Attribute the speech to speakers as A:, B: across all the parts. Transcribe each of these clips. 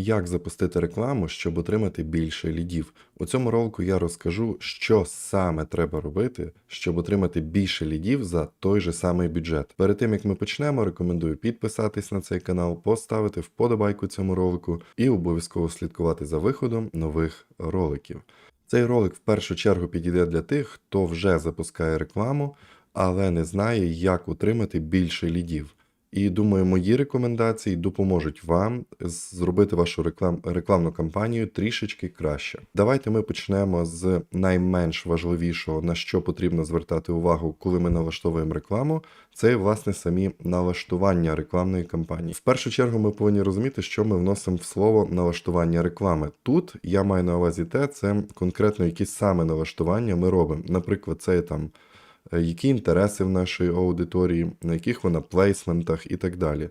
A: Як запустити рекламу, щоб отримати більше лідів? У цьому ролику я розкажу, що саме треба робити, щоб отримати більше лідів за той же самий бюджет. Перед тим як ми почнемо, рекомендую підписатись на цей канал, поставити вподобайку цьому ролику і обов'язково слідкувати за виходом нових роликів. Цей ролик в першу чергу підійде для тих, хто вже запускає рекламу, але не знає, як отримати більше лідів. І думаю, мої рекомендації допоможуть вам зробити вашу реклам... рекламну кампанію трішечки краще. Давайте ми почнемо з найменш важливішого, на що потрібно звертати увагу, коли ми налаштовуємо рекламу. Це власне самі налаштування рекламної кампанії. В першу чергу ми повинні розуміти, що ми вносимо в слово налаштування реклами. Тут я маю на увазі те, це конкретно якісь саме налаштування ми робимо. Наприклад, це там які інтереси в нашої аудиторії, на яких вона плейсментах і так далі.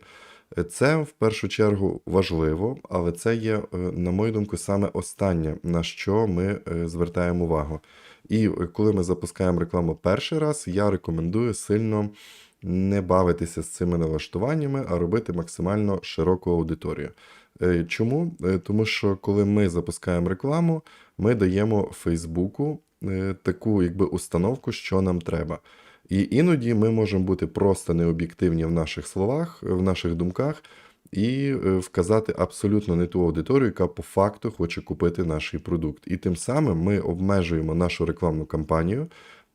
A: Е, Це в першу чергу важливо, але це є, е, на мою думку, саме останнє, на що ми е, звертаємо увагу. І е, коли ми запускаємо рекламу перший раз, я рекомендую сильно не бавитися з цими налаштуваннями, а робити максимально широку аудиторію. Е, Чому? Е, Тому що коли ми запускаємо рекламу, ми даємо Фейсбуку е, таку якби установку, що нам треба. І іноді ми можемо бути просто необ'єктивні в наших словах, в наших думках, і е, вказати абсолютно не ту аудиторію, яка по факту хоче купити наш продукт. І тим самим ми обмежуємо нашу рекламну кампанію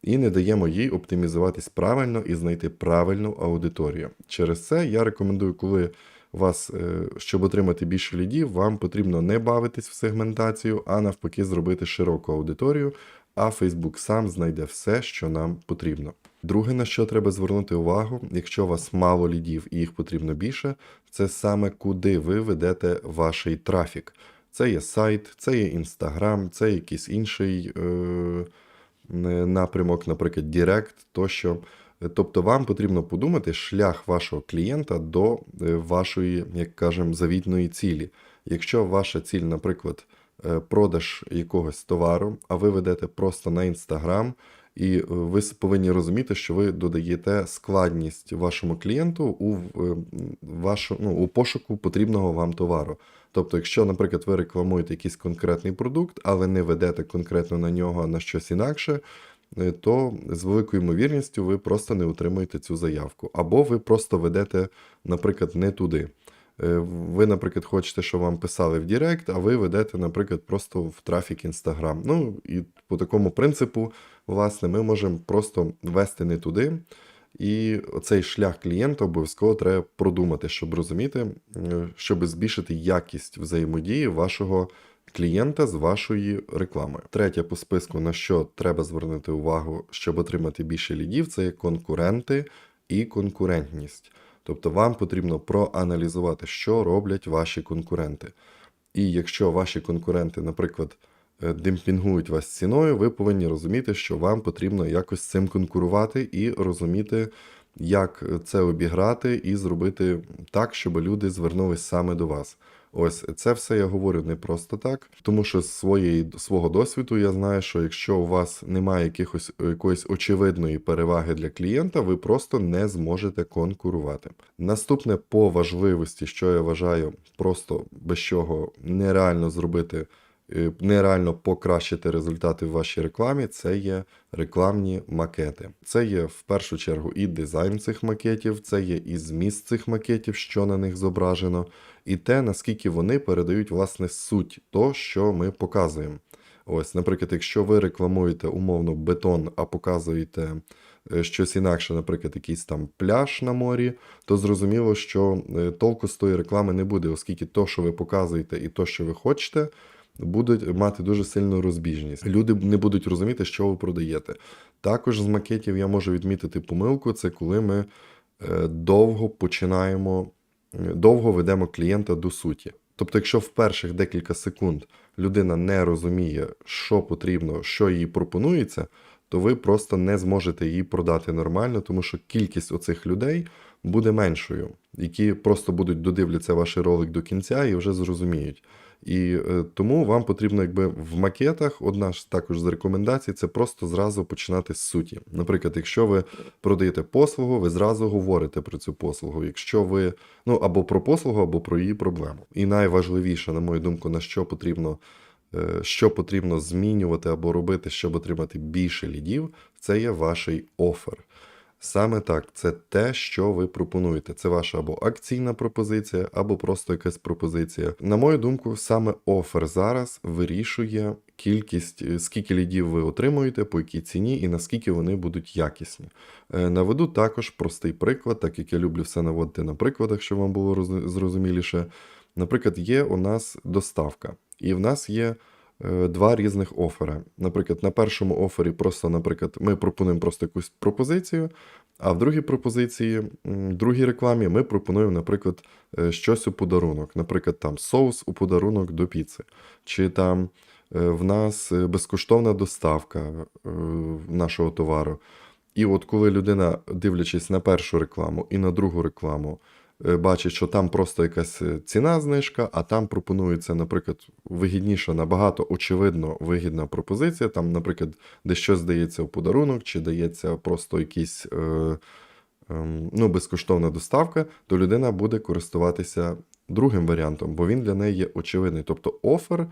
A: і не даємо їй оптимізуватись правильно і знайти правильну аудиторію. Через це я рекомендую, коли вас, е, щоб отримати більше лідів, вам потрібно не бавитись в сегментацію, а навпаки, зробити широку аудиторію, а Facebook сам знайде все, що нам потрібно. Друге, на що треба звернути увагу, якщо у вас мало лідів і їх потрібно більше, це саме куди ви ведете ваш трафік. Це є сайт, це є Інстаграм, це якийсь інший е, напрямок, наприклад, Директ тощо. Тобто вам потрібно подумати шлях вашого клієнта до е, вашої, як кажемо, завітної цілі. Якщо ваша ціль, наприклад, продаж якогось товару, а ви ведете просто на Інстаграм, і е, ви повинні розуміти, що ви додаєте складність вашому клієнту у, в- вашу, ну, у пошуку потрібного вам товару. Тобто, якщо, наприклад, ви рекламуєте якийсь конкретний продукт, але не ведете конкретно на нього на щось інакше, е, то з великою ймовірністю ви просто не отримуєте цю заявку. Або ви просто ведете, наприклад, не туди. Е, Ви, наприклад, хочете, щоб вам писали в Директ, а ви ведете, наприклад, просто в трафік Інстаграм. Ну і по такому принципу, власне, ми можемо просто вести не туди. І цей шлях клієнта обов'язково треба продумати, щоб розуміти, щоб збільшити якість взаємодії вашого клієнта з вашою рекламою. Третє по списку, на що треба звернути увагу, щоб отримати більше лідів, це конкуренти і конкурентність. Тобто вам потрібно проаналізувати, що роблять ваші конкуренти. І якщо ваші конкуренти, наприклад, е, демпінгують вас ціною, ви повинні розуміти, що вам потрібно якось з цим конкурувати і розуміти, як це обіграти і зробити так, щоб люди звернулись саме до вас. Ось це все я говорю не просто так, тому що з своєї свого досвіду я знаю, що якщо у вас немає якихось якоїсь очевидної переваги для клієнта, ви просто не зможете конкурувати. Наступне по важливості, що я вважаю, просто без чого нереально зробити. Е, Нереально покращити результати в вашій рекламі, це є рекламні макети. Це є в першу чергу і дизайн цих макетів, це є і зміст цих макетів, що на них зображено, і те, наскільки вони передають власне суть то, що ми показуємо. Ось, наприклад, якщо ви рекламуєте умовно бетон, а показуєте е, щось інакше, наприклад, якийсь там пляж на морі, то зрозуміло, що е, толку з тої реклами не буде, оскільки то, що ви показуєте, і то, що ви хочете, будуть мати дуже сильну розбіжність. Люди не будуть розуміти, що ви продаєте. Також з макетів я можу відмітити помилку, це коли ми е, довго починаємо, е, довго ведемо клієнта до суті. Тобто, якщо в перших декілька секунд людина не розуміє, що потрібно, що їй пропонується, то ви просто не зможете її продати нормально, тому що кількість оцих людей буде меншою. які просто будуть додивляться ваш ролик до кінця і вже зрозуміють. І е, тому вам потрібно, якби в макетах, одна ж також з рекомендацій, це просто зразу починати з суті. Наприклад, якщо ви продаєте послугу, ви зразу говорите про цю послугу. Якщо ви ну або про послугу, або про її проблему. І найважливіше, на мою думку, на що потрібно, е, що потрібно змінювати або робити, щоб отримати більше лідів, це є ваш офер. Саме так, це те, що ви пропонуєте. Це ваша або акційна пропозиція, або просто якась пропозиція. На мою думку, саме офер зараз вирішує кількість, е, скільки лідів ви отримуєте, по якій ціні і наскільки вони будуть якісні. Е, Наведу також простий приклад, так як я люблю все наводити на прикладах, щоб вам було зрозуміліше. Наприклад, є у нас доставка, і в нас є два різних офери. Наприклад, на першому офері просто, наприклад, ми пропонуємо просто якусь пропозицію, а в другій пропозиції, м, другій рекламі, ми пропонуємо, наприклад, е, щось у подарунок. Наприклад, там соус у подарунок до піци, чи там е, в нас е, безкоштовна доставка е, нашого товару. І от коли людина, дивлячись на першу рекламу і на другу рекламу, е, бачить, що там просто якась е, ціна знижка, а там пропонується, наприклад, вигідніша, набагато очевидно вигідна пропозиція. Там, наприклад, де щось здається в подарунок, чи дається просто якийсь е, ем, ну, безкоштовна доставка, то людина буде користуватися другим варіантом, бо він для неї є очевидний. Тобто офер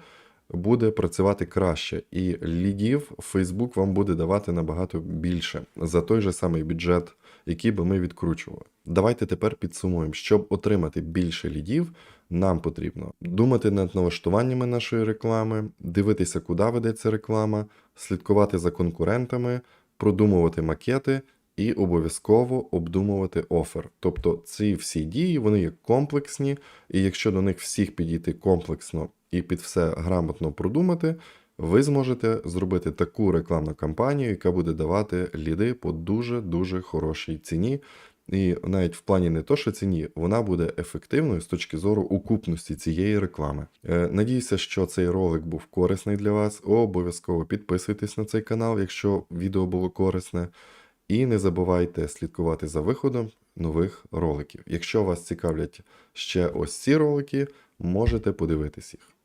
A: буде працювати краще, і лідів Facebook вам буде давати набагато більше за той же самий бюджет, який би ми відкручували. Давайте тепер підсумуємо, щоб отримати більше лідів. Нам потрібно думати над налаштуваннями нашої реклами, дивитися, куди ведеться реклама, слідкувати за конкурентами, продумувати макети і обов'язково обдумувати офер. Тобто ці всі дії вони є комплексні, і якщо до них всіх підійти комплексно і під все грамотно продумати, ви зможете зробити таку рекламну кампанію, яка буде давати ліди по дуже-дуже хорошій ціні. І навіть в плані не то, що ціні, вона буде ефективною з точки зору укупності цієї реклами. Е, надіюся, що цей ролик був корисний для вас. Обов'язково підписуйтесь на цей канал, якщо відео було корисне. І не забувайте слідкувати за виходом нових роликів. Якщо вас цікавлять ще ось ці ролики, можете подивитись їх.